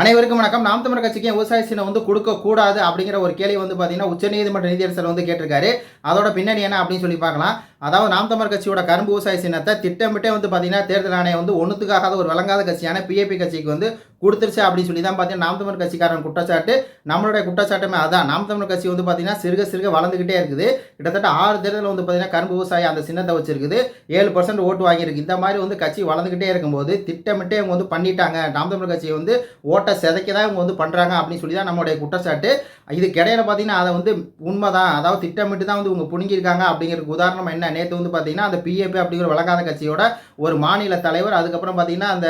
அனைவருக்கும் வணக்கம். நாம் தமிழர் கட்சிக்கு விவசாய சீனை வந்து கொடுக்க கூடாது அப்படிங்கிற ஒரு கேள்வி வந்து பார்த்தீங்கன்னா உச்சநீதிமன்ற நீதியரசர் வந்து கேட்டிருக்காரு. அதோட பின்னணி என்ன அப்படின்னு சொல்லி பார்க்கலாம். அதாவது நாம் தமிழர் கட்சியோட கரும்பு விவசாய சின்னத்தை திட்டமிட்டே வந்து பார்த்தீங்கன்னா தேர்தல் ஆணையம் வந்து ஒன்றுத்துக்காகாத ஒரு வழங்காத கட்சியான பிஏபி கட்சிக்கு வந்து கொடுத்துருச்சு அப்படின்னு சொல்லி தான் பார்த்தீங்கன்னா நாம் தமிழர் கட்சிக்காரன் குற்றச்சாட்டு. நம்மளுடைய குற்றச்சாட்டுமே அதான். நாம் தமிழர் கட்சி வந்து பார்த்தீங்கன்னா சிறுக சிறுக வளர்ந்துக்கிட்டே இருக்குது. கிட்டத்தட்ட ஆறு தேர்தலில் வந்து பார்த்தீங்கன்னா கரும்பு விவசாயி அந்த சின்னத்தை வச்சிருக்குது. ஏழு பர்சன்ட் ஓட்டு வாங்கியிருக்கு. இந்த மாதிரி வந்து கட்சி வளர்ந்துக்கிட்டே இருக்கும்போது திட்டமிட்டே இவங்க வந்து பண்ணிட்டாங்க. நாம் தமிழர் கட்சியை வந்து ஓட்டை சிதைக்க தான் இவங்க வந்து பண்ணுறாங்க அப்படின்னு சொல்லி தான் நம்மளுடைய குற்றச்சாட்டு. இதுக்கு இடையில பார்த்தீங்கன்னா அதை வந்து உண்மைதான். அதாவது திட்டமிட்டு தான் வந்து இவங்க புடுங்கியிருக்காங்க அப்படிங்கிறதுக்கு உதாரணம் என்ன நேற்று வந்து பார்த்தீங்கன்னா அந்த பிஏபி அப்படிங்கிற வழக்காத கட்சியோட ஒரு மாநில தலைவர் அதுக்கப்புறம் பார்த்தீங்கன்னா அந்த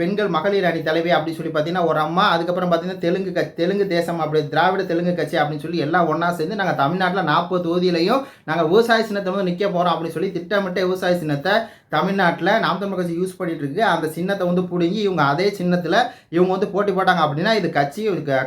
பெண்கள் மகளிர் அணி தலைவி அப்படின்னு சொல்லி பார்த்தீங்கன்னா ஒரு அம்மா அதுக்கப்புறம் பார்த்தீங்கன்னா தெலுங்கு க தெலுங்கு தேசம் அப்படி திராவிட தெலுங்கு கட்சி அப்படின்னு சொல்லி எல்லாம் ஒன்றா சேர்ந்து நாங்கள் தமிழ்நாட்டில் நாற்பது தொகுதியிலையும் நாங்கள் விவசாய சின்னத்தை வந்து நிற்க போகிறோம் அப்படின்னு சொல்லி திட்டமிட்ட விவசாய சின்னத்தை தமிழ்நாட்டில் நாம் தமிழ் கட்சி யூஸ் பண்ணிட்டு இருக்கு. அந்த சின்னத்தை வந்து பிடுங்கி இவங்க அதே சின்னத்தில் இவங்க வந்து போட்டி போட்டாங்க அப்படின்னா இது கட்சி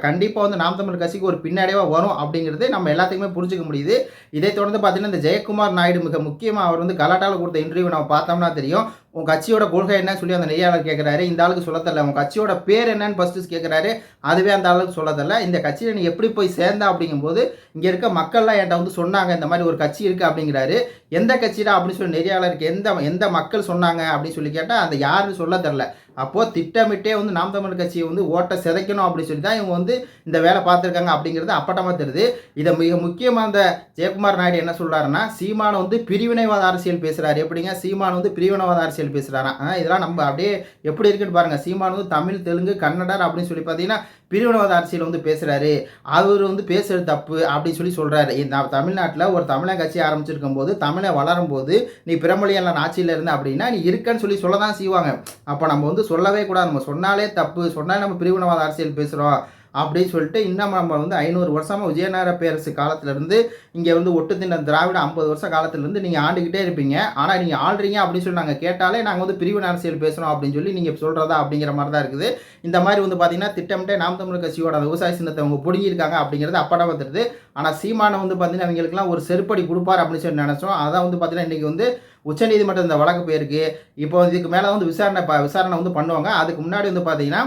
கண்டிப்பாக வந்து நாம் தமிழ் கட்சிக்கு ஒரு பின்னடைவாக வரும் அப்படிங்கிறது நம்ம எல்லாத்துக்குமே புரிஞ்சுக்க முடியுது. இதை தொடர்ந்து பார்த்தீங்கன்னா இந்த ஜெயக்குமார் நாயுடு மிக முக்கியமாக அவர் வந்து கலாட்டாவில் கொடுத்த இன்டர்வியூ நம்ம பார்த்தோம்னா தெரியும். உன் கட்சியோட கொள்கை என்னன்னு சொல்லி அந்த நெய்யாளர் கேட்குறாரு இந்த ஆளுக்கு சொல்ல தெரியல உன் கட்சியோட பேர் என்னன்னு ஃபர்ஸ்ட் கேட்குறாரு அதுவே அந்த ஆளுக்கு சொல்ல இந்த கட்சியில் நீ எப்படி போய் சேர்ந்தா அப்படிங்கும்போது இங்கே இருக்க மக்கள்லாம் என்கிட்ட வந்து சொன்னாங்க இந்த மாதிரி ஒரு கட்சி இருக்குது அப்படிங்கிறாரு. எந்த கட்சிடா அப்படின்னு சொல்லி நெறியாளருக்கு எந்த எந்த மக்கள் சொன்னாங்க அப்படின்னு சொல்லி கேட்டால் அந்த யாருன்னு சொல்ல தெரில. அப்போது திட்டமிட்டே வந்து நாம் தமிழ் கட்சியை வந்து ஓட்டை சிதைக்கணும் அப்படின்னு சொல்லி தான் இவங்க வந்து இந்த வேலை பார்த்துருக்காங்க அப்படிங்கிறது அப்பட்டமாக தெரியுது. இதை மிக முக்கியமாக அந்த ஜெயக்குமார் நாயுடு என்ன சொல்கிறாருன்னா சீமானை வந்து பிரிவினைவாத அரசியல் பேசுகிறாரு எப்படிங்க? சீமான் வந்து பிரிவினைவாத அரசியல் பேசுகிறாரா இதெல்லாம் நம்ம அப்படியே எப்படி இருக்குன்னு பாருங்கள் சீமான் வந்து தமிழ் தெலுங்கு கன்னடர் அப்படின்னு சொல்லி பார்த்தீங்கன்னா பிரிவினவாத அரசியல் வந்து பேசுகிறாரு அவர் வந்து பேசுகிறது தப்பு அப்படின்னு சொல்லி சொல்கிறாரு இந்த தமிழ்நாட்டில் ஒரு தமிழக கட்சி ஆரம்பிச்சிருக்கும் போது தமிழை வளரும் போது நீ பிறமொழியெல்லாம் ஆட்சியில் இருந்த அப்படின்னா நீ இருக்கன்னு சொல்லி சொல்ல தான் செய்வாங்க. அப்போ நம்ம வந்து சொல்லவே கூடாது. நம்ம சொன்னாலே தப்பு. சொன்னாலே நம்ம பிரிவினவாத அரசியல் பேசுகிறோம் அப்படின்னு சொல்லிட்டு இன்னும் நம்ம வந்து ஐநூறு வருஷமாக விஜயநகர பேரரசு காலத்திலேருந்து இங்கே வந்து ஒட்டு தின்ன திராவிட ஐம்பது வருஷ காலத்திலேருந்து நீங்கள் ஆண்டுக்கிட்டே இருப்பீங்க. ஆனால் நீங்கள் ஆள்றீங்க அப்படின்னு சொல்லி நாங்கள் கேட்டாலே நாங்கள் வந்து பிரிவு அரசியல் பேசுகிறோம் அப்படின்னு சொல்லி நீங்கள் சொல்கிறதா அப்படிங்கிற மாதிரி தான் இருக்குது. இந்த மாதிரி வந்து பார்த்தீங்கன்னா திட்டமிட்டே நாம் தமிழ் கட்சியோட அந்த விவசாய சின்னத்தை அவங்க பிடுங்கியிருக்காங்க அப்படிங்கிறது அப்படம் வந்துடுது. ஆனால் சீமானை வந்து பார்த்தீங்கன்னா அவங்களுக்குலாம் ஒரு செருப்படி கொடுப்பார் அப்படின்னு சொல்லி நினச்சோம். அதான் வந்து பார்த்தீங்கன்னா இன்றைக்கி வந்து உச்சநீதிமன்றம் இந்த வழக்கு போயிருக்கு. இப்போ இதுக்கு மேலே வந்து விசாரணை ப- விசாரணை வந்து பண்ணுவாங்க. அதுக்கு முன்னாடி வந்து பார்த்தீங்கன்னா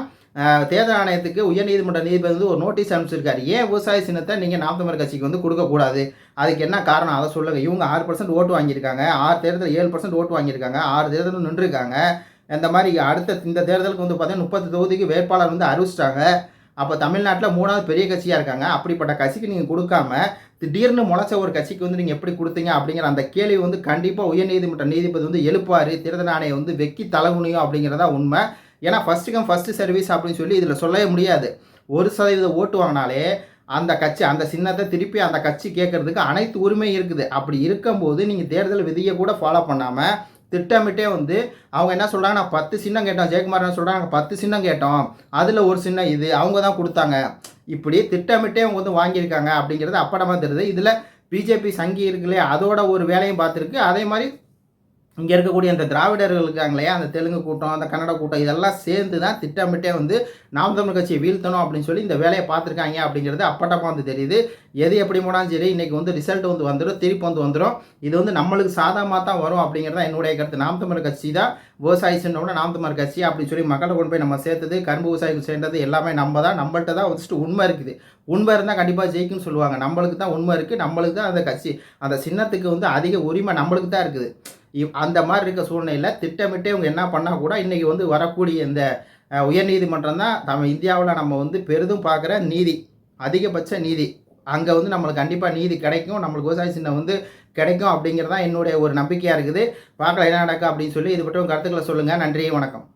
தேர்தல் ஆணையத்துக்கு உயர்நீதிமன்ற நீதிபதி வந்து ஒரு நோட்டீஸ் அனுப்பிச்சிருக்காரு. ஏன் விவசாய சின்னத்தை நீங்கள் நாம் தமிழர் கட்சிக்கு வந்து கொடுக்கக்கூடாது அதுக்கு என்ன காரணம்? அதை சொல்லுங்கள் இவங்க ஆறு பர்சன்ட் ஓட்டு வாங்கியிருக்காங்க. ஆறு தேர்தல் ஏழு பர்சன்ட் ஓட்டு வாங்கியிருக்காங்க. ஆறு தேர்தலும் நின்றுருக்காங்க. இந்த மாதிரி அடுத்த இந்த தேர்தலுக்கு வந்து பார்த்தீங்கன்னா முப்பது தொகுதிக்கு வேட்பாளர் வந்து அறிவிச்சிட்டாங்க. அப்போ தமிழ்நாட்டில் மூணாவது பெரிய கட்சியாக இருக்காங்க. அப்படிப்பட்ட கட்சிக்கு நீங்கள் கொடுக்காம திடீர்னு முளைச்ச ஒரு கட்சிக்கு வந்து நீங்கள் எப்படி கொடுத்தீங்க அப்படிங்கிற அந்த கேள்வி வந்து கண்டிப்பாக உயர்நீதிமன்ற நீதிபதி வந்து எழுப்பார் தேர்தல் ஆணையம் வந்து வெக்கி தலகுனியும் அப்படிங்கிறதா உண்மை. ஏன்னா ஃபஸ்ட்டு கம் ஃபஸ்ட்டு சர்வீஸ் அப்படின்னு சொல்லி இதில் சொல்லவே முடியாது. ஒரு சதவீத ஓட்டு வாங்கினாலே அந்த கட்சி அந்த சின்னத்தை திருப்பி அந்த கட்சி கேட்கறதுக்கு அனைத்து உரிமையும் இருக்குது. அப்படி இருக்கும்போது நீங்கள் தேர்தல் விதியை கூட ஃபாலோ பண்ணாமல் திட்டமிட்டே வந்து அவங்க என்ன சொல்கிறாங்க நான் பத்து சின்னம் கேட்டோம். ஜெயக்குமார் என்ன சொல்கிறாங்க நாங்கள் பத்து சின்னம் கேட்டோம். அதில் ஒரு சின்னம் இது. அவங்க தான் கொடுத்தாங்க. இப்படி திட்டமிட்டே அவங்க வந்து வாங்கியிருக்காங்க அப்படிங்கிறது அப்படமாக தெரியுது. இதில் பிஜேபி சங்கி இருக்குல்லையே? அதோட ஒரு வேலையும் பார்த்துருக்கு. அதே மாதிரி இங்கே இருக்கக்கூடிய அந்த திராவிடர்கள் இருக்காங்க இல்லையா? அந்த தெலுங்கு கூட்டம் அந்த கன்னட கூட்டம் இதெல்லாம் சேர்ந்து தான் திட்டமிட்டே வந்து நாம் தமிழ் கட்சியை வீழ்த்தணும் அப்படின்னு சொல்லி இந்த வேலையை பார்த்துருக்காங்க அப்படிங்கிறது அப்பட்டமாக வந்து தெரியுது. எது எப்படி போனாலும் சரி இன்றைக்கி வந்து ரிசல்ட் வந்து வந்துடும் திருப்பி வந்து வந்துடும் இது வந்து நம்மளுக்கு சாதகமாக தான் வரும் அப்படிங்கிறது தான் என்னுடைய கருத்து. நாம் தமிழ் கட்சி தான் விவசாயி சென்றோட நாம் தமிழ் கட்சி அப்படின்னு சொல்லி மக்களை கொண்டு போய் நம்ம சேர்த்தது கரும்பு விவசாயிக்கு சேர்ந்தது எல்லாமே நம்ம தான். நம்மள்கிட்ட தான் ஃபஸ்ட்டு உண்மை இருக்குது. உண்மை இருந்தால் கண்டிப்பாக ஜெயிக்கும்னு சொல்லுவாங்க. நம்மளுக்கு தான் உண்மை இருக்குது நம்மளுக்கு தான் அந்த கட்சி அந்த சின்னத்துக்கு வந்து அதிக உரிமை நம்மளுக்கு தான் இருக்குது. அந்த மாதிரி இருக்க சூழ்நிலையில் திட்டமிட்டே இவங்க என்ன பண்ணால் கூட இன்றைக்கி வந்து வரக்கூடிய இந்த உயர்நீதிமன்றம் தான் நம்ம இந்தியாவில் நம்ம வந்து பெரிதும் பார்க்குற நீதி அதிகபட்ச நீதி. அங்கே வந்து நம்மளுக்கு கண்டிப்பாக நீதி கிடைக்கும் நம்மளுக்கு விவசாய சின்னம் வந்து கிடைக்கும் அப்படிங்கிறது தான் என்னுடைய ஒரு நம்பிக்கையாக இருக்குது. பார்க்கலாம் என்ன நடக்கும் அப்படின்னு சொல்லி இது பற்றி கருத்துக்களை சொல்லுங்கள் நன்றி வணக்கம்.